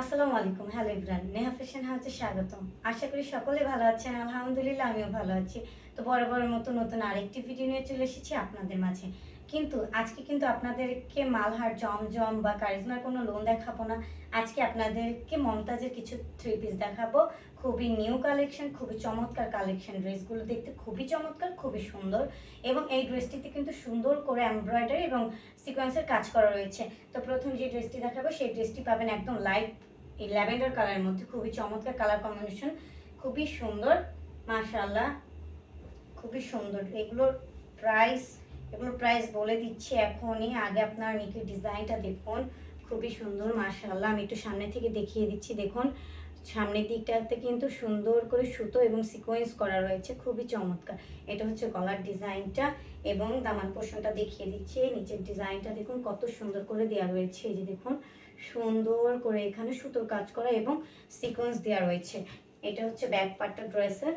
আসসালামু আলাইকুম, hello Ibran Neha fashion হাউসে স্বাগতম। আশা করি সকলে ভালো আছেন। আলহামদুলিল্লাহ, আমিও ভালো আছি। তো বড় মতো নতুন আরেকটি ভিডিও নিয়ে চলে এসেছি আপনাদের মাঝে। কিন্তু আজকে কিন্তু আপনাদেরকে মালহার জমজম বা কারিজমার কোনো লোন দেখাবো না। আজকে আপনাদেরকে মমতাজের কিছু থ্রি পিস দেখাবো। খুবই নিউ কালেকশন খুবই চমৎকার কালেকশন ড্রেসগুলো দেখতে খুবই চমৎকার, খুবই সুন্দর এবং এই ড্রেসটিতে কিন্তু সুন্দর করে এমব্রয়ডারি এবং সিকোয়েন্সের কাজ করা রয়েছে। তো প্রথম যে ড্রেসটি দেখাবো, সেই ড্রেসটি পাবেন একদম লাইট এই ল্যাভেন্ডার কালারের মধ্যে, খুবই চমৎকার কালার কম্বিনেশন খুবই সুন্দর, মাশাআল্লাহ, খুবই সুন্দর। এগুলোর প্রাইস এগুলোর প্রাইস বলে দিচ্ছি এখনই। আগে আপনার নিচে ডিজাইনটা দেখুন। খুবই সুন্দর, মাশাআল্লাহ। আমি একটু সামনে থেকে দেখিয়ে দিচ্ছি, দেখুন। সামনের দিকটাতে কিন্তু সুন্দর করে সুতো এবং সিকোয়েন্স করা রয়েছে। খুবই চমৎকার। এটা হচ্ছে গলার ডিজাইনটা এবং দামান পোষণটা দেখিয়ে দিচ্ছি। নিচের ডিজাইনটা দেখুন, কত সুন্দর করে দেওয়া রয়েছে। এই যে দেখুন, সুন্দর করে এখানে সুতোর কাজ করা এবং সিকোয়েন্স দেওয়া রয়েছে। এটা হচ্ছে ব্যাক পার্টটা ড্রেসের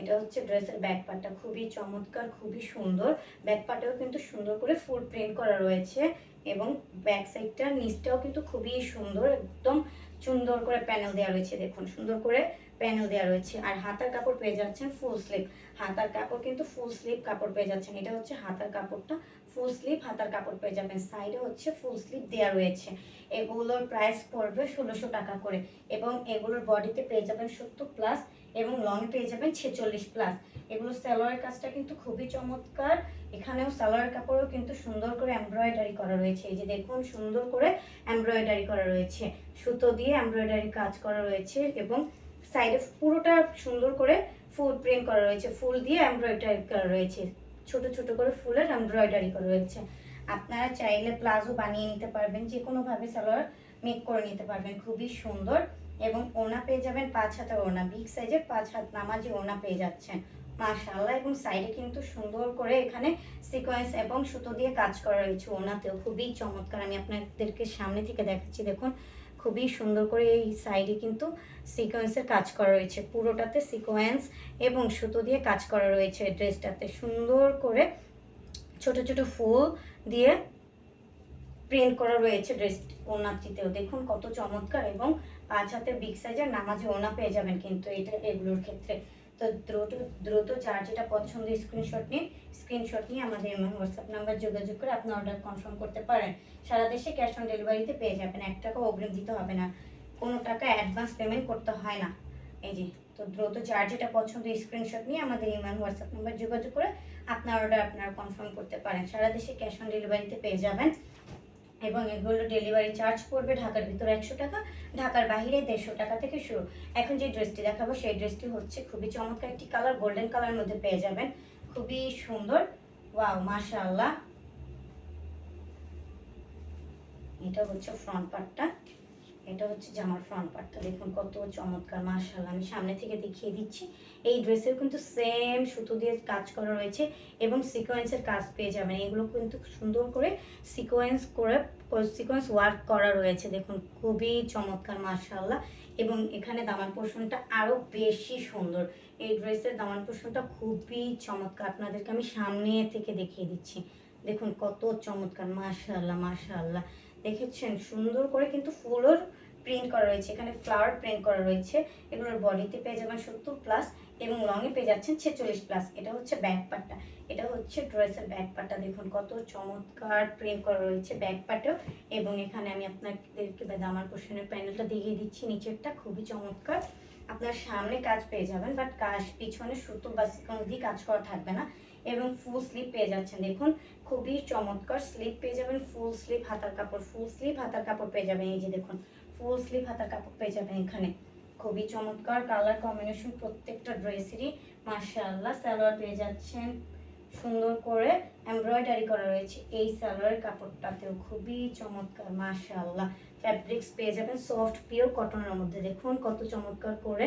এটা হচ্ছে ড্রেসের ব্যাক পার্টটা খুবই চমৎকার, খুবই সুন্দর। ব্যাক পার্টেও কিন্তু সুন্দর করে ফুল প্রিন্ট করা রয়েছে এবং ব্যাক সাইডটার নিচটাও কিন্তু খুবই সুন্দর, একদম সুন্দর করে প্যানেল দেওয়া রয়েছে। দেখুন, সুন্দর করে প্যানেল দেওয়া রয়েছে। আর হাতার কাপড় পেয়ে যাচ্ছেন ফুল স্লিভ। হাতার কাপড় কিন্তু ফুল স্লিভ কাপড় পেয়ে যাচ্ছেন। এটা হচ্ছে হাতার কাপড়টা। ফুল স্লিভ হাতার কাপড় পেয়ে যাবেন। সাইডে হচ্ছে ফুল স্লিভ দেওয়া রয়েছে। এগুলোর প্রাইস পড়বে ষোলোশো টাকা করে এবং এগুলোর বডিতে পেয়ে যাবেন সত্তর প্লাস এবং লং পেয়ে যাবেন ছেচল্লিশ প্লাস এগুলো সালোয়ারের কাজটা কিন্তু খুবই চমৎকার। এখানেও সালোয়ার কাপড়ও কিন্তু সুন্দর করে এমব্রয়ডারি করা রয়েছে। এই যে দেখুন, সুন্দর করে এমব্রয়ডারি করা রয়েছে। সুতো দিয়ে এমব্রয়ডারি কাজ করা রয়েছে এবং সাইডে পুরোটা সুন্দর করে ফুল প্রিন্ট করা রয়েছে। ফুল দিয়ে এমব্রয়ডারি করা রয়েছে। ছোট ছোট করে ফুলের এমব্রয়ডারি করা রয়েছে। আপনারা চাইলে প্লাজো বানিয়ে নিতে পারবেন। যে কোনোভাবে সালোয়ার মেক করে নিতে পারবেন। খুবই সুন্দর। এবং ওনা পেয়ে যাবেন পাঁচ হাতের ওনা বিগ সাইজের পাঁচ হাত নামাজি ওনা পেয়ে যাচ্ছেন। মাশাআল্লাহ, এবং সাইডে কিন্তু সুন্দর করে এখানে সিকোয়েন্স এবং সুতো দিয়ে কাজ করা রয়েছে ওনাতেও। খুবই চমৎকার, আমি আপনাদেরকে সামনে থেকে দেখাচ্ছি, দেখুন। খুবই সুন্দর করে এই সাইডে কিন্তু সিকোয়েন্সের কাজ করা রয়েছে। পুরোটাতে সিকোয়েন্স এবং সুতো দিয়ে কাজ করা রয়েছে ড্রেসটাতে। সুন্দর করে ছোট ছোট ফুল দিয়ে প্রিন্ট করা রয়েছে ড্রেস ওনাটিতেও। দেখুন কত চমৎকার এবং পাঁচ হাতের বিগ সাইজের নামাজে ওনা পেয়ে যাবেন কিন্তু এটা এগুলোর ক্ষেত্রে। তো দ্রুত দ্রুত যার যেটা পছন্দ স্ক্রিনশট নিন। স্ক্রিনশট নিয়ে আমাদের হোয়াটসঅ্যাপ নাম্বার যোগাযোগ করে আপনি অর্ডার কনফার্ম করতে পারেন। সারা দেশে ক্যাশ অন ডেলিভারিতে পেয়ে যাবেন, এক টাকা অগ্রিম দিতে হবে না। কোনো টাকা অ্যাডভান্স পেমেন্ট করতে হয় না। এই যে, তো দ্রুত যার যেটা পছন্দ স্ক্রিনশট নিয়ে আমাদের ইমেল হোয়াটসঅ্যাপ নাম্বার যোগাযোগ করে আপনার অর্ডার আপনারা কনফার্ম করতে পারেন। সারা দেশে ক্যাশ অন ডেলিভারিতে পেয়ে যাবেন। এবং এগুলো ডেলিভারি চার্জ পড়বে ঢাকার ভিতরে একশো টাকা, ঢাকার বাহিরে দেড়শো টাকা থেকে শুরু। এখন যে ড্রেসটি দেখাবো, সেই ড্রেসটি হচ্ছে খুবই চমৎকার একটি কালার গোল্ডেন কালার মধ্যে পেয়ে যাবেন। খুবই সুন্দর। ওয়াও মাশাআল্লাহ। এটা হচ্ছে ফ্রন্ট পার্টটা এটা হচ্ছে জামার ফ্রন্ট পার্টটা দেখুন কত চমৎকার, মাশাআল্লাহ। আমি সামনে থেকে দেখিয়ে দিচ্ছি। এই ড্রেসের কিন্তু সেম সুতো দিয়ে কাজ করা রয়েছে এবং সিকোয়েন্সের কাজ পেয়ে যাবেন। এগুলো কিন্তু সুন্দর করে সিকোয়েন্স করে সিকোয়েন্স ওয়ার্ক করা রয়েছে। দেখুন, খুবই চমৎকার মার্শাল্লাহ এবং এখানে দামান পোর্শনটা আরও বেশি সুন্দর। এই ড্রেসের দামান পোর্শনটা খুবই চমৎকার। আপনাদেরকে আমি সামনে থেকে দেখিয়ে দিচ্ছি। দেখুন কত চমৎকার মার্শাল্লাহ মার্শাল্লাহ দেখেছেন? সুন্দর করে কিন্তু ফুলর প্রিন্ট করা রয়েছে, এখানে ফ্লাওয়ার প্রিন্ট করা রয়েছে এগুলোর বডিতে পেয়ে যাবেন সত্তর প্লাস এবং লংয়ে পেয়ে যাচ্ছেন ছেচল্লিশ প্লাস এটা হচ্ছে ব্যাক পার্টটা এটা হচ্ছে ড্রেসের ব্যাক পার্টটা দেখুন কত চমৎকার প্রিন্ট করা রয়েছে ব্যাক পার্টেও এবং এখানে আমি আপনাদেরকে দামার পোর্শনের প্যানেলটা দেখিয়ে দিচ্ছি, নিচেরটা খুবই চমৎকার। আপনার সামনে কাজ পেয়ে যাবেন বাট কাজ পিছনে সুতো বা সিকন দিয়ে কাজ করা থাকবে না। এবং ফুল স্লিপ পেয়ে যাচ্ছেন। দেখুন খুবই চমৎকার স্লিপ পেয়ে যাবেন ফুল স্লিপ হাতার কাপড় ফুল স্লিপ হাতার কাপড় পেয়ে যাবেন। এই যে দেখুন ফুল স্লিভ কাপড় পেয়ে যাবেন এখানে। খুবই চমৎকার কালার কম্বিনেশন প্রত্যেকটা ড্রেসেরই মাশাআল্লাহ। সালোয়ার পেয়ে যাচ্ছেন সুন্দর করে। এমব্রয়ডারি করা রয়েছে এই সালোয়ারের কাপড়টাতেও। খুবই চমৎকার, মাশাআল্লাহ। ফ্যাব্রিক্স পেয়ে যাবেন সফট পিওর কটনের মধ্যে। দেখুন কত চমৎকার করে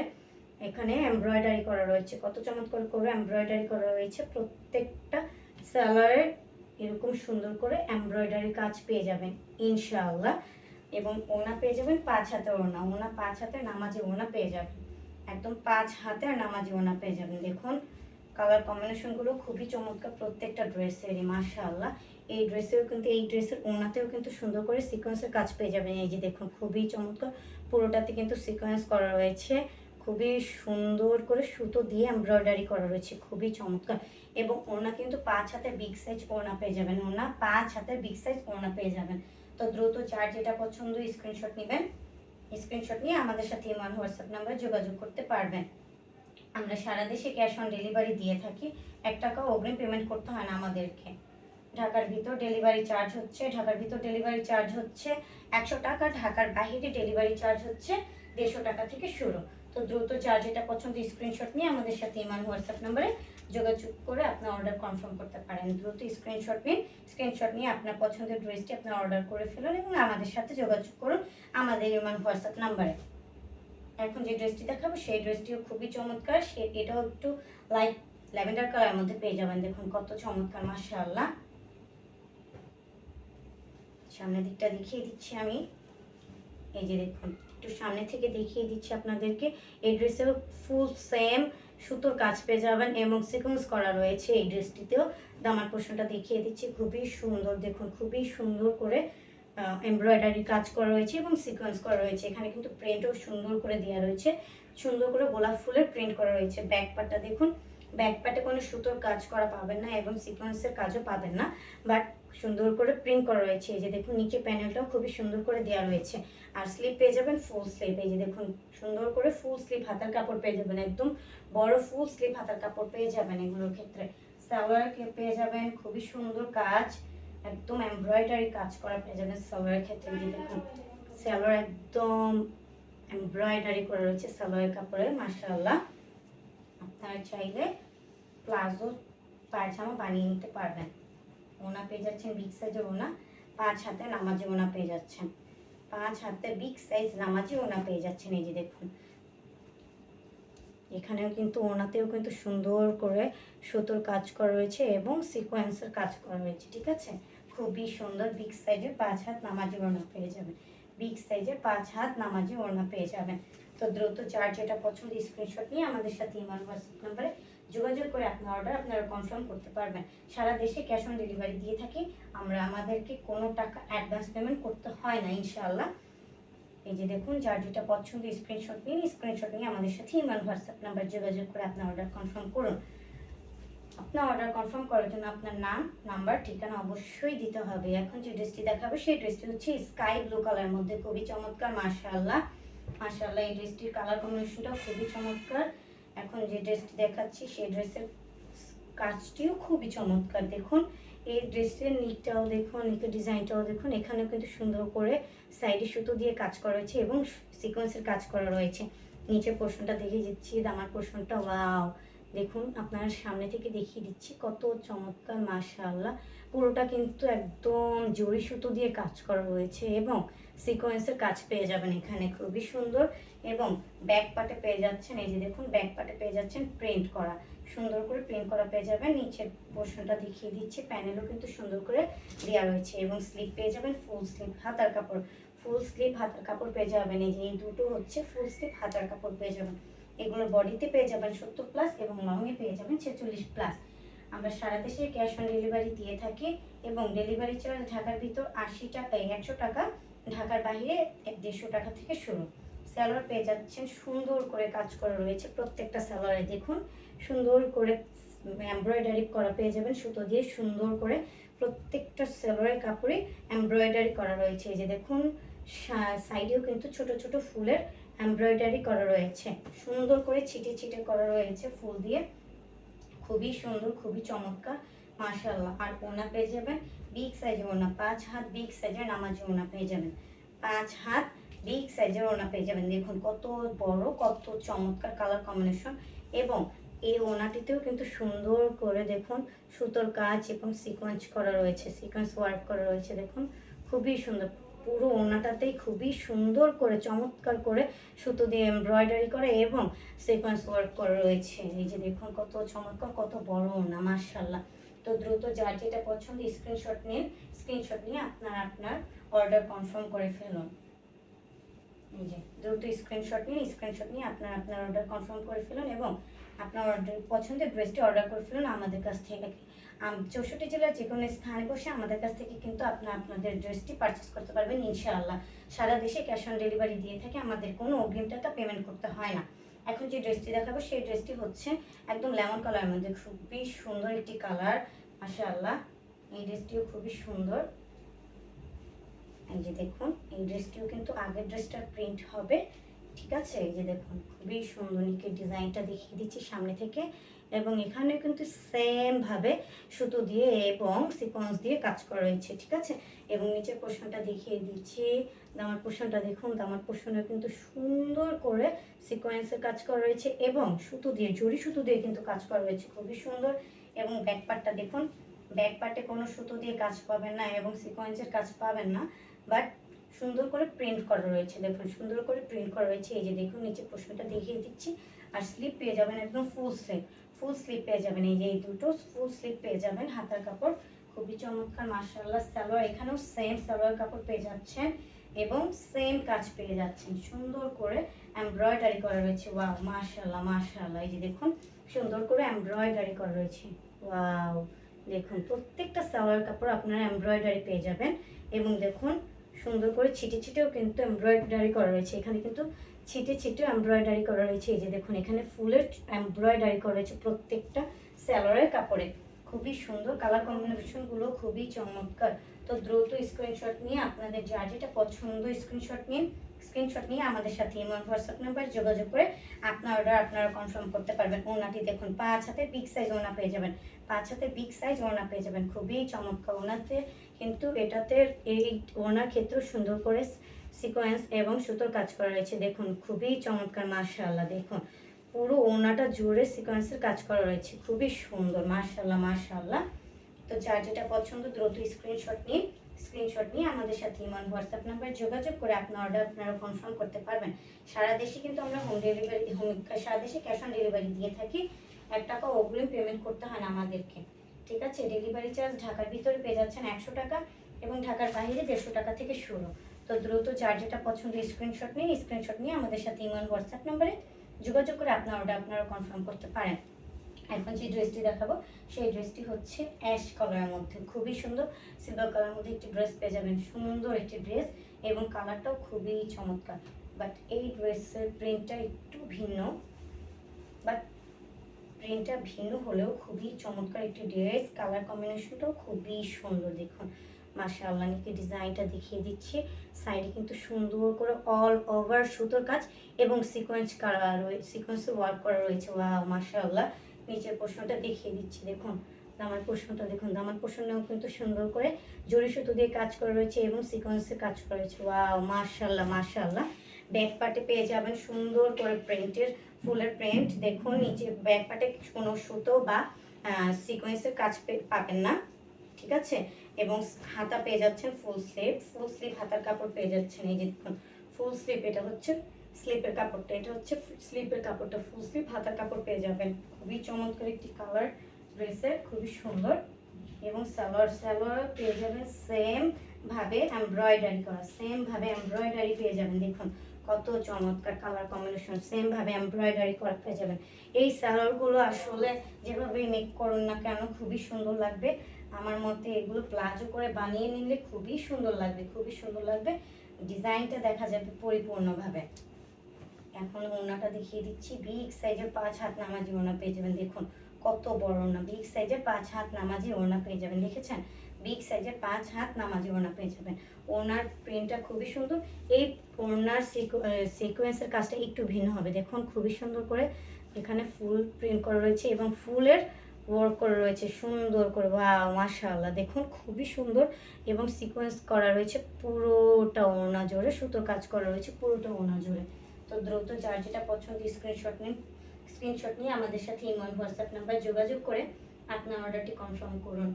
এখানে এমব্রয়ডারি করা রয়েছে। কত চমৎকার করে এমব্রয়ডারি করা রয়েছে। প্রত্যেকটা সালোয়ারের এরকম সুন্দর করে এমব্রয়ডারি কাজ পেয়ে যাবেন, ইনশাআল্লাহ। এবং ওনা পেয়ে যাবেন পাঁচ হাতে ওনা। ওনা পাঁচ হাতে নামাজি ওনা পেয়ে যাবেন। একদম পাঁচ হাতে আর নামাজি ওনা পেয়ে যাবেন। দেখুন কালার কম্বিনেশনগুলো খুবই চমৎকার প্রত্যেকটা ড্রেসেরই, মাশাআল্লাহ। এই ড্রেসেও কিন্তু, এই ড্রেসের ওনাতেও কিন্তু সুন্দর করে সিকোয়েন্সের কাজ পেয়ে যাবেন। এই যে দেখুন, খুবই চমৎকার পুরোটাতে কিন্তু সিকোয়েন্স করা রয়েছে। খুবই সুন্দর করে সুতো দিয়ে এমব্রয়ডারি করা রয়েছে। খুবই চমৎকার। এবং ওনা কিন্তু পাঁচ হাতে বিগ সাইজ ওনা পেয়ে যাবেন। ওনা পাঁচ হাতে বিগ সাইজ ওনা পেয়ে যাবেন। তো দ্রুত যার যেটা পছন্দ স্ক্রিনশট নেবেন। স্ক্রিনশট নিয়ে আমাদের সাথে ইমান হোয়াটসঅ্যাপ নাম্বারে যোগাযোগ করতে পারবেন। আমরা সারা দেশে ক্যাশ অন ডেলিভারি দিয়ে থাকি। এক টাকাও অগ্রিম পেমেন্ট করতে হয় না আমাদেরকে। ঢাকার ভিতর ডেলিভারি চার্জ হচ্ছে, ঢাকার ভিতর ডেলিভারি চার্জ হচ্ছে, একশো টাকা, ঢাকার বাইরে ডেলিভারি চার্জ হচ্ছে, দেড়শো টাকা থেকে শুরু। তো দ্রুত যার যেটা পছন্দ স্ক্রিনশট নিয়ে আমাদের সাথে ইমান হোয়াটসঅ্যাপ নাম্বারে যোগাযোগ করে আপনার অর্ডার কনফার্ম করতে পারেন। দ্রুত স্ক্রিনশট নিন স্ক্রিনশট নিয়ে আপনার পছন্দের ড্রেসটি আপনার অর্ডার করে ফেলুন এবং আমাদের সাথে যোগাযোগ করুন আমাদের ইমান হোয়াটসঅ্যাপ নাম্বারে এখন যে ড্রেসটি দেখাবো, সেই ড্রেসটিও খুবই চমৎকার। সে, এটাও একটু লাইট ল্যাভেন্ডার কালারের মধ্যে পেয়ে যাবেন। দেখুন কত চমৎকার, মাশাআল্লাহ। সামনের দিকটা দেখিয়ে দিচ্ছি আমি। এই যে দেখুন, একটু সামনে থেকে দেখিয়ে দিচ্ছি আপনাদেরকে। এই ড্রেসেও ফুল সেম সুতোর কাজ পেয়ে যাবেন এবং সিকোয়েন্স করা রয়েছে এই ড্রেসটিতেও। দামার পোর্শনটা দেখিয়ে দিচ্ছি, খুবই সুন্দর, দেখুন, খুবই সুন্দর করে এমব্রয়ডারি কাজ করা রয়েছে এবং সিকোয়েন্স করা রয়েছে। এখানে কিন্তু প্রিন্টও সুন্দর করে দেওয়া রয়েছে। সুন্দর করে গোলাপ ফুলের প্রিন্ট করা রয়েছে। ব্যাক পার্টটা দেখুন। ব্যাক পার্টে কোনো সুতোর কাজ করা পাবেন না এবং সিকোয়েন্সের কাজও পাবেন না। বাট সুন্দর করে প্রিন্ট করা রয়েছে। এই যে দেখুন, নিচে প্যানেলটাও খুবই সুন্দর করে দেওয়া রয়েছে। আর স্লিপ পেয়ে যাবেন ফুল স্লিপ এই যে দেখুন, সুন্দর করে ফুল স্লিপ হাতার কাপড় পেয়ে যাবেন একদম বড় ফুল স্লিপ হাতার কাপড় পেয়ে যাবেন এগুলোর ক্ষেত্রে। সালোয়ার পেয়ে যাবেন, খুবই সুন্দর কাজ। একদম এমব্রয়ডারি কাজ করা পেয়ে যাবেন সালোয়ারের ক্ষেত্রে। যে দেখুন, সালোয়ার একদম এমব্রয়ডারি করা রয়েছে সালোয়ার কাপড়ে, মাশাআল্লাহ। আপনারা চাইলে প্লাজো পায়জামা বানিয়ে নিতে পারবেন। ওনা পেয়ে যাচ্ছেন বিগ সাইজের ওনা। পাঁচ হাতে নামাজি ওনা পেয়ে যাচ্ছেন। পাঁচ হাতে বিগ সাইজ নামাজি ওনা পেয়ে যাচ্ছেন। এই যে দেখুন। এখানেও কিন্তু ওনাতেও কিন্তু সুন্দর করে সুতোর কাজ করা রয়েছে এবং সিকোয়েন্সের কাজ করা রয়েছে, ঠিক আছে? খুবই সুন্দর বিগ সাইজের পাঁচ হাত নামাজি ওড়না পেয়ে যাবেন। বিগ সাইজের পাঁচ হাত নামাজি ওড়না পেয়ে যাবেন। তো দ্রুত যার যেটা পছন্দ স্ক্রিনশট নিয়ে আমাদের সাথে ইমান হোয়াটসঅ্যাপ নাম্বারে যোগাযোগ করে আপনার অর্ডার আপনারা কনফার্ম করতে পারবেন। সারা দেশে ক্যাশ অন ডেলিভারি দিয়ে থাকি, আমরা আমাদেরকে কোনো টাকা অ্যাডভান্স পেমেন্ট করতে হয় না, ইনশাআল্লাহ। এই যে দেখুন যার যেটা পছন্দ স্ক্রিনশট নিন স্ক্রিনশট নিয়ে আমাদের সাথে ইমান হোয়াটসঅ্যাপ নাম্বার যোগাযোগ করে আপনার অর্ডার কনফার্ম করুন। আপনার অর্ডার কনফার্ম করার জন্য আপনার নাম নাম্বার ঠিকানা অবশ্যই দিতে হবে। এখন যে ড্রেসটি দেখাবে, সেই ড্রেসটি হচ্ছে স্কাই ব্লু কালারের মধ্যে, খুবই চমৎকার, মাশাআল্লাহ। মাশাআল্লাহ, এই ড্রেসটির কালার কম্বিনেশনটাও খুবই চমৎকার। এখন যে ড্রেসটি দেখাচ্ছি, সেই ড্রেসের কাজটিও খুবই চমৎকার। দেখুন, এই ড্রেসের নিকটাও দেখুন নিকের ডিজাইনটাও দেখুন, এখানেও কিন্তু সুন্দর করে সাইডে সুতো দিয়ে কাজ করা রয়েছে এবং সিকোয়েন্সের কাজ করা রয়েছে। নিচের পোর্শনটা দেখিয়ে দিচ্ছি, দামার পোর্শনটা ওয়াও! দেখুন, আপনার সামনে থেকে দেখিয়ে দিচ্ছি, কত চমৎকার, মাশাআল্লাহ! পুরোটা কিন্তু একদম জরি সুতো দিয়ে কাজ করা রয়েছে এবং সিকোয়েন্সের কাজ পেয়ে যাবেন এখানে, খুবই সুন্দর। এবং ব্যাক পার্টে পেয়ে যাচ্ছেন, এই যে দেখুন ব্যাক পার্টে পেয়ে যাচ্ছেন প্রিন্ট করা। সুন্দর করে প্রিন্ট করা পেয়ে যাবেন, নিচের পোর্শনটা দেখিয়ে দিচ্ছে প্যানেলও কিন্তু সুন্দর করে দেওয়া রয়েছে। এবং স্লিপ পেয়ে যাবেন ফুল স্লিপ হাতার কাপড়। ফুল স্লিপ হাতার কাপড় পেয়ে যাবেন, এই যে এই দুটো হচ্ছে ফুল স্লিপ হাতার কাপড় পেয়ে যাবেন। এগুলো বডিতে পেয়ে যাবেন সত্তর প্লাস এবং লংয়ে পেয়ে যাবেন ছেচল্লিশ প্লাস আমরা সারা দেশে ক্যাশ অন ডেলিভারি দিয়ে থাকি এবং ডেলিভারি চার্জ ঢাকার ভিতর আশি টাকা একশো টাকা ঢাকার বাইরে এক দেড়শো টাকা থেকে শুরু। স্যালোয়ার পেয়ে যাচ্ছেন, সুন্দর করে কাজ করা রয়েছে প্রত্যেকটা স্যালোয়ারে দেখুন, সুন্দর করে এমব্রয়ডারি করা পেয়ে যাবেন, সুতো দিয়ে সুন্দর করে প্রত্যেকটা সেলোয়ারের কাপড়ে এমব্রয়ডারি করা রয়েছে। এই যে দেখুন সাইডেও কিন্তু ছোট ছোট ফুলের এমব্রয়ডারি করা রয়েছে। সুন্দর করে ছিটে ছিটে করা রয়েছে ফুল দিয়ে। খুবই সুন্দর, খুবই চমৎকার মাশাল্লাহ আর ওনা পেয়ে যাবেন বিগ সাইজের ওনা, পাঁচ হাত বিগ সাইজের নামাজি ওনা পেয়ে যাবেন। পাঁচ হাত বিগ সাইজের ওনা পেয়ে যাবেন। দেখুন কত বড়, কত চমৎকার কালার কম্বিনেশন এবং এই ওনাটিতেও কিন্তু সুন্দর করে দেখুন সুতোর কাজ এবং সিকোয়েন্স করা রয়েছে সিকোয়েন্স ওয়ার্ক করা রয়েছে, দেখুন খুবই সুন্দর। পুরো ওনাটাতেই খুবই সুন্দর করে, চমৎকার করে সুতো দিয়ে এমব্রয়ডারি করা এবং সিকোয়েন্স ওয়ার্ক করা রয়েছে। এই যে দেখুন কত চমৎকার, কত বড় ওনা মার্শাল্লাহ তো দ্রুত যার যেটা পছন্দ স্ক্রিনশট নিন। স্ক্রিনশট নিয়ে আপনার আপনার অর্ডার কনফার্ম করে ফেলুন। যে, দ্রুত স্ক্রিনশট নিন স্ক্রিনশট নিয়ে আপনার আপনার অর্ডার কনফার্ম করে ফেলুন এবং আপনার অর্ডার পছন্দের ড্রেসটি অর্ডার করে ফেলুন আমাদের কাছ থেকে। চৌষট্টি জেলার যে কোনো স্থানে বসে আমাদের কাছ থেকে কিন্তু আপনার আপনাদের ড্রেসটি পারচেস করতে পারবেন ইনশাআল্লাহ। সারা দেশে ক্যাশ অন ডেলিভারি দিয়ে থাকে, আমাদের কোনো অগ্রিম টাকা পেমেন্ট করতে হয় না। এখন যে ড্রেসটি দেখাবো, সেই ড্রেসটি হচ্ছে একদম লেমন কালার মধ্যে। খুবই সুন্দর একটি কালার মাশাআল্লাহ। এই ড্রেসটিও খুবই সুন্দর। এই যে দেখুন, এই ড্রেসটিও কিন্তু আগের ড্রেসটার প্রিন্ট হবে। ঠিক আছে? এই যে দেখুন, খুবই সুন্দর নিকের ডিজাইনটা দেখিয়ে দিচ্ছি সামনে থেকে। এবং এখানে কিন্তু সেম ভাবে সুতো দিয়ে এবং সিকোয়েন্স দিয়ে কাজ করা রয়েছে ঠিক আছে? এবং নিচের পোর্শনটা দেখিয়ে দিচ্ছি। দামার পোর্শনটা দেখুন, দামার পোর্শনে কিন্তু সুন্দর করে সিকোয়েন্সের কাজ করা রয়েছে এবং সুতো দিয়ে জড়ি সুতো দিয়ে কিন্তু কাজ করা রয়েছে খুবই সুন্দর। এবং ব্যাক পার্টটা দেখুন ব্যাক পার্টে কোনো সুতো দিয়ে কাজ পাবেন না এবং সিকোয়েন্সের কাজ পাবেন না। বাট সুন্দর করে প্রিন্ট করা রয়েছে। দেখুন, সুন্দর করে প্রিন্ট করা রয়েছে। এই যে দেখুন, নিচে প্রশ্নটা দেখিয়ে দিচ্ছি। আর স্লিপ পেয়ে যাবেন একদম ফুল স্লিপ ফুল স্লিপ পেয়ে যাবেন। এই যে এই দুটো ফুল স্লিপ পেয়ে যাবেন হাতার কাপড়। খুবই চমৎকার মার্শাল্লাহ সালোয়ার। এখানেও সেম সালোয়ার কাপড় পেয়ে যাচ্ছেন এবং সেম কাজ পেয়ে যাচ্ছেন। সুন্দর করে এমব্রয়ডারি করা রয়েছে। ওয়াও মার্শাল্লাহ মার্শাল্লাহ এই যে দেখুন, সুন্দর করে এমব্রয়ডারি করা রয়েছে। ওয়াও দেখুন, প্রত্যেকটা সালোয়ার কাপড় আপনারা এমব্রয়ডারি পেয়ে যাবেন। এবং দেখুন সুন্দর করে ছিটে ছিটেও কিন্তু এমব্রয়ডারি করা রয়েছে। এখানে কিন্তু ছিটে ছিটে এমব্রয়ডারি করা রয়েছে। এই যে দেখুন, এখানে ফুলের এমব্রয়ডারি করা রয়েছে প্রত্যেকটা স্যালোয়ারের কাপড়ে। খুবই সুন্দর কালার কম্বিনেশনগুলো খুবই চমৎকার। তো দ্রুত স্ক্রিনশট নিয়ে আপনাদের যার যেটা পছন্দ স্ক্রিনশট নিন স্ক্রিনশট নিয়ে আমাদের সাথে ইমন হোয়াটসঅ্যাপ নাম্বার যোগাযোগ করে আপনার অর্ডার আপনারা কনফার্ম করতে পারবেন। ওনাটি দেখুন, পাঁচ হাতে বিগ সাইজ ওনা পেয়ে যাবেন। পাঁচ হাতে বিগ সাইজ ওনা পেয়ে যাবেন। খুবই চমৎকার। ওনাতে কিন্তু এটাতে এই ওনার ক্ষেত্রেও সুন্দর করে সিকোয়েন্স এবং সুতোর কাজ করা রয়েছে। দেখুন, খুবই চমৎকার মার্শাল্লাহ দেখুন। পুরো ওনাটা জুড়ে সিকোয়েন্সের কাজ করা রয়েছে। খুবই সুন্দর মার্শাল্লাহ মার্শাল্লাহ তো যার যেটা পছন্দ, দ্রুত স্ক্রিনশট নিন স্ক্রিনশট নিয়ে আমাদের সাথে ইমান হোয়াটসঅ্যাপ নাম্বার যোগাযোগ করে আপনার অর্ডার আপনারা কনফার্ম করতে পারবেন। সারা দেশে কিন্তু আমরা হোম ডেলিভারি হোম সারা দেশে ক্যাশ অন ডেলিভারি দিয়ে থাকি। এক টাকা অগ্রিম পেমেন্ট করতে হয় না আমাদেরকে। ঠিক আছে? ডেলিভারি চার্জ ঢাকার ভিতরে পেয়ে যাচ্ছেন একশো টাকা এবং ঢাকার বাইরে দেড়শো টাকা থেকে শুরু। তো দ্রুত যার যেটা পছন্দ স্ক্রিনশট নিন স্ক্রিনশট নিয়ে আমাদের সাথে ইমান হোয়াটসঅ্যাপ নাম্বারে যোগাযোগ করে আপনার অর্ডার আপনারা কনফার্ম করতে পারেন। এখন যে ড্রেসটি দেখাবো, সেই ড্রেসটি হচ্ছে অ্যাশ কালারের মধ্যে। খুবই সুন্দর সিলভার কালারের মধ্যে একটি ড্রেস পেয়ে যাবেন। সুন্দর একটি ড্রেস এবং কালারটাও খুবই চমৎকার। বাট এই ড্রেসের প্রিন্টটা একটু ভিন্ন বাট প্রিন্টটা ভিন্ন হলেও খুবই চমৎকার একটি ড্রেস কালার কম্বিনেশনটাও খুবই সুন্দর, দেখুন। মাশাআল্লাহ নিকে ডিজাইনটা দেখিয়ে দিচ্ছি। সাইডে কিন্তু সুন্দর করে অল ওভার সুতোর কাজ এবং সিকোয়েন্স করা রয়েছে সিকোয়েন্স ওয়ার্ক করা রয়েছে। ওয়া মাশাআল্লাহ। নিচের প্রশ্নটা দেখিয়ে দিচ্ছি, দেখুন। দামার প্রশ্নটা, দেখুন। দামার প্রশ্নেও কিন্তু সুন্দর করে জড়ি সুতো দিয়ে কাজ করা রয়েছে এবং সিকোয়েন্সে কাজ করা রয়েছে। ওয়া মাশাআল্লাহ মাশাআল্লাহ। ব্যাক পার্টে পেয়ে যাবেন সুন্দর করে প্রিন্টের ফুলের প্রিন্ট দেখুন, নিচে ব্যাক পার্টে কোনো সুতো বা সিকোয়েন্সের কাজ পাবেন না। ঠিক আছে? এবং হাতা পেয়ে যাচ্ছেন ফুল স্লিপ ফুল স্লিপ হাতার কাপড় পেয়ে যাচ্ছেন। এই যে দেখুন ফুল স্লিপ এটা হচ্ছে স্লিপের কাপড়টা। এটা হচ্ছে স্লিপের কাপড়টা। ফুল স্লিপ হাতার কাপড় পেয়ে যাবেন। খুবই চমৎকার একটি কালার ড্রেসের খুবই সুন্দর। এবং সালোয়ার সালোয়ার পেয়ে যাবেন সেম ভাবে এমব্রয়ডারি করা। সেম ভাবে এমব্রয়ডারি পেয়ে যাবেন। দেখুন কত চমৎকার কালার কম্বিনেশন সেম ভাবে এমব্রয়ডারি করা পেয়ে যাবেন এই সালোয়ারগুলো আসলে যেভাবে মেক করুন না কেন খুবই সুন্দর লাগবে। আমার মতে এগুলো প্লাজো করে বানিয়ে নিলে খুবই সুন্দর লাগবে, খুবই সুন্দর লাগবে। ডিজাইনটা দেখা যাবে পরিপূর্ণভাবে। এখন ওনাটা দেখিয়ে দিচ্ছি। বিগ সাইজের পাঁচ হাত নামাজি ওনা পেয়ে যাবেন। দেখুন, কত বড় ওনা বিগ সাইজের পাঁচ হাত নামাজি ওনা পেয়ে যাবেন। দেখেছেন? বিগ সাইজের পাঁচ হাত নামাজি ওনা পেয়ে যাবেন। ওনার প্রিন্টটা খুবই সুন্দর। এই ওনার সিকোয়েন্সের কাজটা একটু ভিন্ন হবে। দেখুন, খুবই সুন্দর করে এখানে ফুল প্রিন্ট করা রয়েছে এবং ফুলের ওয়ার্ক করা রয়েছে। সুন্দর করে বা মাশাআল্লাহ। দেখুন, খুবই সুন্দর এবং সিকোয়েন্স করা রয়েছে। পুরোটা ওনা জোরে সুতোর কাজ করা রয়েছে, পুরোটা ওনা জোরে। তো দ্রুত যার যেটা পছন্দ স্ক্রিনশট নিন। স্ক্রিনশট নিয়ে আমাদের সাথে ইমন হোয়াটসঅ্যাপ নাম্বার যোগাযোগ করে আপনার অর্ডারটি কনফার্ম করুন।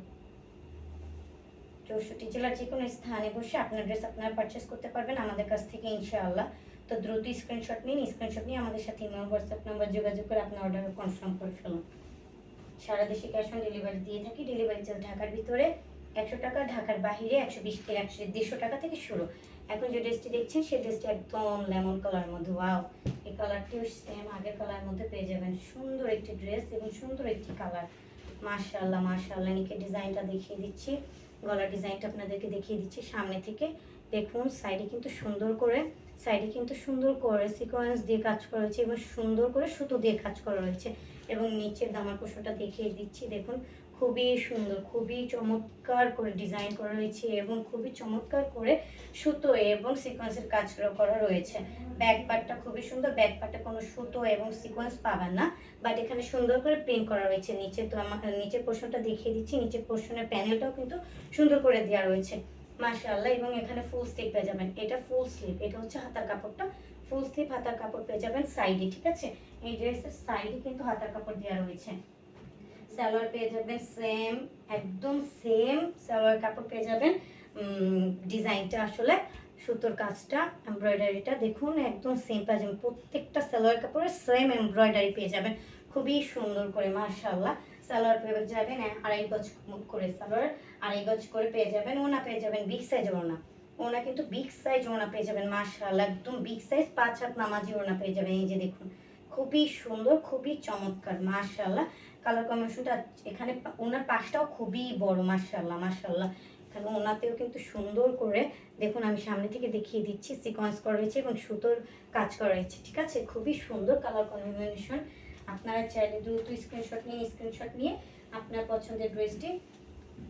চৌষট্টি জেলার যে কোনো স্থানে বসে আপনার ড্রেস আপনারা পারচেস করতে পারবেন আমাদের কাছ থেকে ইনশাআল্লাহ। তো দ্রুত স্ক্রিনশট নিন স্ক্রিনশট নিয়ে আমাদের সাথে ইমন হোয়াটসঅ্যাপ নাম্বার যোগাযোগ করে আপনার অর্ডার কনফার্ম করে ফেলুন। সারা দেশে ক্যাশ অন ডেলিভারি দিয়ে থাকি ডেলিভারি চার্জ ঢাকার ভিতরে একশো টাকা, ঢাকার বাইরে একশো বিশ থেকে একশো দেড়শো টাকা থেকে শুরু। এখন যে ড্রেসটি দেখছেন, সেই ড্রেসটি একদম লেমন কালার মধ্যে ওয়াও এই কালারটিও সেম আগের কালার মধ্যে পেয়ে যাবেন। সুন্দর একটি ড্রেস এবং সুন্দর একটি কালার মাশাআল্লাহ মাশাআল্লাহ নিকে ডিজাইনটা দেখিয়ে দিচ্ছি। গলার ডিজাইনটা আপনাদেরকে দেখিয়ে দিচ্ছি। সামনে থেকে দেখুন সাইডে কিন্তু সুন্দর করে সাইডে কিন্তু সুন্দর করে সিকোয়েন্স দিয়ে কাজ করা হয়েছে এবং সুন্দর করে সুতো দিয়ে কাজ করা রয়েছে এবং নিচের দামার পোষণটা দেখিয়ে দিচ্ছি, দেখুন খুবই সুন্দর, খুবই চমৎকার করে ডিজাইন করা রয়েছে এবং খুবই চমৎকার করে সুতো এবং সিকোয়েন্সের কাজ করা রয়েছে। ব্যাক পার্টটা খুবই সুন্দর ব্যাক পার্টে কোনো সুতো এবং সিকোয়েন্স পাবেন না বাট এখানে সুন্দর করে প্রিন্ট করা রয়েছে। নিচে তো আমার, নিচের পোর্শনটা দেখিয়ে দিচ্ছি, নিচের পোর্শনের প্যানেলটাও কিন্তু সুন্দর করে দেওয়া রয়েছে। মাশাআল্লাহ, এবং এখানে ফুল স্লিপ পেয়ে যাবেন। এটা ফুল স্লিপ এটা হচ্ছে হাতার কাপড়টা। ফুল স্লিপ হাতার কাপড় পেয়ে যাবেন সাইডে ঠিক আছে? এই ড্রেসের সাইডে কিন্তু হাতার কাপড় দেওয়া রয়েছে। সালোয়ার পেয়ে যাবেন সেম একদম সেম সালোয়ার কাপড় পেয়ে যাবেন। ডিজাইনটা আসলে সুতোর কাজটা এমব্রয়ডারিটা দেখুন, একদম সেম পেয়ে যাবেন। প্রত্যেকটা সালোয়ার কাপড়ে সেম এমব্রয়ডারি পেয়ে যাবেন। খুবই সুন্দর করে মার্শাল্লাহ সালোয়ার পেয়ে যাবেন আড়াই গজ করে সালোয়ার আড়াই গজ করে পেয়ে যাবেন, ওনা পেয়ে যাবেন বিগ সাইজের ওনা। ওনা কিন্তু বিগ সাইজ ওনা পেয়ে যাবেন মার্শাল্লাহ একদম বিগ সাইজ পাঁচ হাত নামাজি ওনা পেয়ে যাবেন। এই যে দেখুন, খুবই সুন্দর, খুবই চমৎকার মার্শাল্লাহ কালার কম্বিনেশনটা এখানে ওনার পাশটাও খুবই বড় মার্শাল্লাহ মার্শাল্লাহ এখানে ওনাতেও কিন্তু সুন্দর করে দেখুন, আমি সামনে থেকে দেখিয়ে দিচ্ছি সিকোয়েন্স করা হয়েছে এবং সুতোর কাজ করা হয়েছে, ঠিক আছে? খুবই সুন্দর কালার কম্বিনেশন। আপনারা চাইলে দ্রুত স্ক্রিনশট নিয়ে স্ক্রিনশট নিয়ে আপনার পছন্দের ড্রেসটি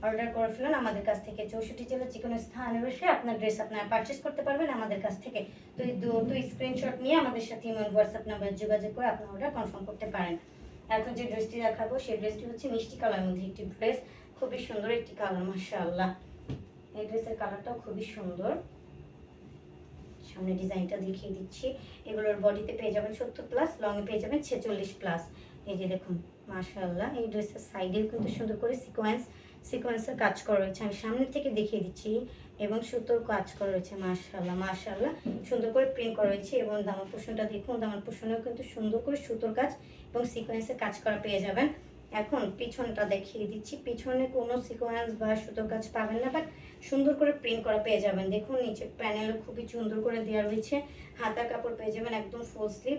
অর্ডার করে ফেলুন। আমাদের কাছ থেকে চৌষট্টি জেলার যে কোনো স্থানে বসে আপনার ড্রেস আপনারা পারচেস করতে পারবেন। আমাদের কাছ থেকে তো এই দ্রুত স্ক্রিনশট নিয়ে আমাদের সাথে ইমেল হোয়াটসঅ্যাপ নাম্বার যোগাযোগ করে আপনার অর্ডার কনফার্ম করতে পারেন। এখন যে ড্রেসটি দেখাবো, সেই ড্রেসটি হচ্ছে মিষ্টি কালার মধ্যে একটি ড্রেস খুবই সুন্দর একটি কালার, মাশাআল্লাহ। এই ড্রেসের কালারটাও খুবই সুন্দর। সামনে ডিজাইনটা দেখিয়ে দিচ্ছি। এগুলোর বডিতে পেয়ে যাবেন সত্তর প্লাস পেয়ে যাবেন ছেচল্লিশ প্লাস এই যে দেখুন এই ড্রেসের সাইডেও কিন্তু সুন্দর করে সিকোয়েন্স সিকোয়েন্সের কাজ করা রয়েছে। আমি সামনের থেকে দেখিয়ে দিচ্ছি এবং সুতোর কাজ করা রয়েছে, মাশাআল্লাহ মাশাআল্লাহ। সুন্দর করে প্রিন্ট করা রয়েছে এবং দামার পোষণটা দেখুন দামার পোষণেও কিন্তু সুন্দর করে সুতোর কাজ এবং সিকোয়েন্সের কাজ করা পেয়ে যাবেন। এখন পিছনটা দেখিয়ে দিচ্ছি। পিছনে কোনো সিকোয়েন্স বা সুতোর কাজ পাবেন না বাট সুন্দর করে প্রিন্ট করা পেয়ে যাবেন। দেখুন, নিচে প্যানেলও খুবই সুন্দর করে দেওয়া রয়েছে। হাতার কাপড় পেয়ে যাবেন একদম ফুল স্লিভ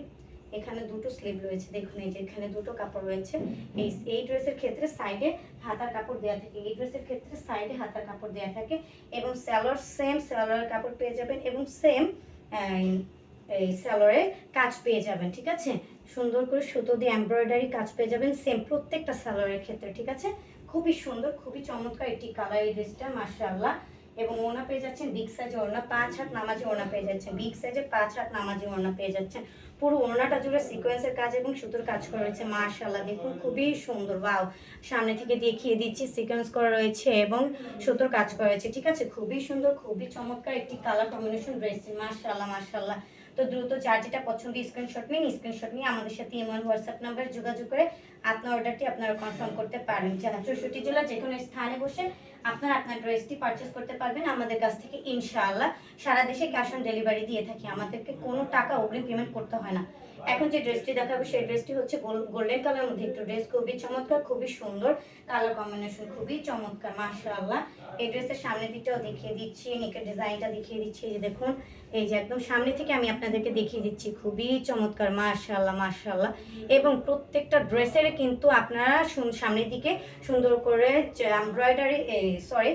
এখানে দুটো স্লিভ রয়েছে। দেখুন, এই যে এখানে দুটো কাপড় রয়েছে। এই এই ড্রেসের ক্ষেত্রে সাইডে হাতার কাপড় দেওয়া থাকে। এই ড্রেসের ক্ষেত্রে সাইডে হাতার কাপড় দেওয়া থাকে। এবং স্যালোয়ার সেম স্যালোয়ার কাপড় পেয়ে যাবেন এবং সেম এই স্যালোয়ারে কাজ পেয়ে যাবেন, ঠিক আছে? সুন্দর করে সুতো দিয়ে এমব্রয়ডারি কাজ পেয়ে যাবেন সেম প্রত্যেকটা স্যালোয়ারের ক্ষেত্রে, ঠিক আছে? খুবই সুন্দর, খুবই চমৎকার একটি কালার এই ড্রেসটা মার্শাল্লাহ এবং ওনা পেয়ে যাচ্ছেন বিগ সাইজে ওনা পাঁচ হাত নামাজে ওনা পেয়ে যাচ্ছেন। বিগ সাইজে পাঁচ হাত নামাজে ওনা পেয়ে যাচ্ছেন। পুরো ওনাটা জুড়ে সিকোয়েন্সের কাজ এবং সুতোর কাজ করা রয়েছে মার্শাল্লাহ দেখুন, খুবই সুন্দর বাও সামনে থেকে দেখিয়ে দিচ্ছি সিকোয়েন্স করা রয়েছে এবং সুতোর কাজ করা রয়েছে, ঠিক আছে? খুবই সুন্দর, খুবই চমৎকার একটি কালার কম্বিনেশন রয়েছে মার্শাল্লাহ মার্শাল্লাহ তো দ্রুত যার যেটা পছন্দ স্ক্রিনশট নিন স্ক্রিনশট নিয়ে আমাদের সাথে এমন হোয়াটসঅ্যাপ নাম্বার যোগাযোগ করে আপনার অর্ডারটি আপনারা কনফার্ম করতে পারেন। যারা চৌষট্টি জেলার যে কোনো স্থানে বসে আপনারা আপনার ড্রেসটি পারচেস করতে পারবেন আমাদের কাছ থেকে ইনশাআল্লাহ। সারা দেশে ক্যাশ অন ডেলিভারি দিয়ে থাকি। আমাদেরকে কোনো টাকা অগ্রিম পেমেন্ট করতে হয় না। এখন যে ড্রেসটি দেখাবো, সেই ড্রেসটি হচ্ছে গোল্ডেন কালার মধ্যে একটু ড্রেস খুবই চমৎকার, খুবই সুন্দর। কালার কম্বিনেশন খুবই চমৎকার, মাশাআল্লাহ। এই ড্রেসের সামনের দিকটাও দেখিয়ে দিচ্ছি, নেকের ডিজাইনটা দেখিয়ে দিচ্ছি, এই যে দেখুন, এই যে একদম সামনে থেকে আমি আপনাদেরকে দেখিয়ে দিচ্ছি, খুবই চমৎকার, মাশাআল্লাহ মাশাআল্লাহ। এবং প্রত্যেকটা ড্রেসের কিন্তু আপনারা সামনের দিকে সুন্দর করে এমব্রয়ডারি সরি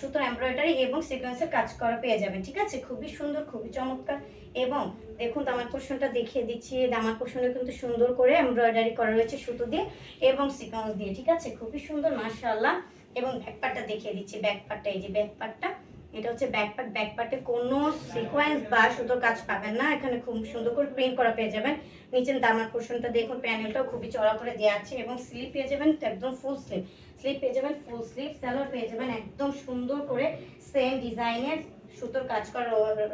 সুতোর এমব্রয়ডারি এবং সিকোয়েন্সের কাজ করা পেয়ে যাবেন, ঠিক আছে? খুবই সুন্দর, খুবই চমৎকার। এবং দেখুন, দামার পোর্শনটা দেখিয়ে দিচ্ছি। দামার পোর্শনে কিন্তু সুন্দর করে এমব্রয়ডারি করা রয়েছে সুতো দিয়ে এবং সিকোয়েন্স দিয়ে, ঠিক আছে? খুবই সুন্দর, মাশাআল্লাহ। এবং ব্যাক পার্টটা দেখিয়ে দিচ্ছি ব্যাক পার্টটা এই যে ব্যাক পার্টটা এটা হচ্ছে ব্যাক পার্ট ব্যাক পার্টে কোনো সিকোয়েন্স বা সুতোর কাজ পাবেন না। এখানে খুব সুন্দর করে প্রিন্ট করা পেয়ে যাবেন। নিচের দামার পোর্শনটা দেখুন প্যানেলটাও খুবই চড়া করে দেওয়া আছে এবং স্লিপ পেয়ে যাবেন একদম ফুল স্লিপ স্লিপ পেয়ে যাবেন ফুল স্লিপ স্যালোয়ার পেয়ে যাবেন একদম সুন্দর করে সেম ডিজাইনের সুতোর কাজ করা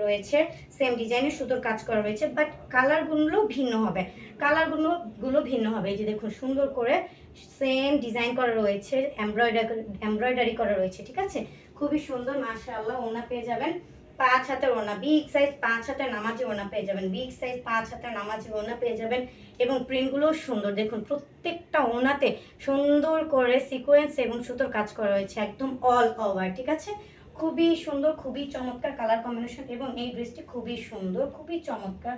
রয়েছে। সেম ডিজাইনের সুতোর কাজ করা রয়েছে বাট কালারগুলো ভিন্ন হবে। কালারগুলো গুলো ভিন্ন হবে। এই যে দেখুন, সুন্দর করে সেম ডিজাইন করা রয়েছে এমব্রয়ডারি এমব্রয়ডারি করা রয়েছে, ঠিক আছে? খুবই সুন্দর, মাশাআল্লাহ ওনা পেয়ে যাবেন। পাঁচ হাতের ওনা বিগ সাইজ পাঁচ হাতের নামাজি ওনা পেয়ে যাবেন। বিগ সাইজ পাঁচ হাতের নামাজি ওনা পেয়ে যাবেন এবং প্রিন্টগুলোও সুন্দর। দেখুন, প্রত্যেকটা ওনাতে সুন্দর করে সিকোয়েন্স এবং সুতোর কাজ করা রয়েছে, একদম অল ওভার ঠিক আছে? খুবই সুন্দর, খুবই চমৎকার কালার কম্বিনেশন এবং এই ড্রেসটি খুবই সুন্দর, খুবই চমৎকার।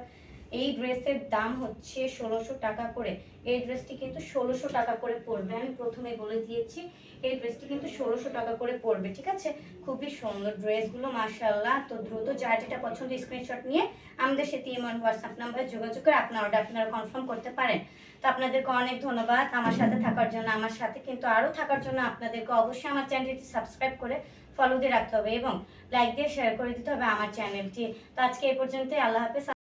এই ড্রেসের দাম হচ্ছে ষোলোশো টাকা করে। এই ড্রেসটি কিন্তু ষোলোশো টাকা করে পড়বে আমি প্রথমে বলে দিয়েছি, এই ড্রেসটি কিন্তু ষোলোশো টাকা করে পড়বে ঠিক আছে? খুবই সুন্দর ড্রেসগুলো মার্শাল্লাহ তো দ্রুত যা যেটা পছন্দ স্ক্রিনশট নিয়ে আমাদের সাথে ইমন হোয়াটসঅ্যাপ নাম্বারে যোগাযোগ করে আপনার অর্ডার আপনারা কনফার্ম করতে পারেন। তো আপনাদেরকে অনেক ধন্যবাদ আমার সাথে থাকার জন্য। আমার সাথে কিন্তু আরও থাকার জন্য আপনাদেরকে অবশ্যই আমার চ্যানেলটি সাবস্ক্রাইব করে ফলো দিয়ে রাখতে হবে এবং লাইক দিয়ে শেয়ার করে দিতে হবে আমার চ্যানেলটি তো আজকে এই পর্যন্তই, আল্লাহ হাফেজ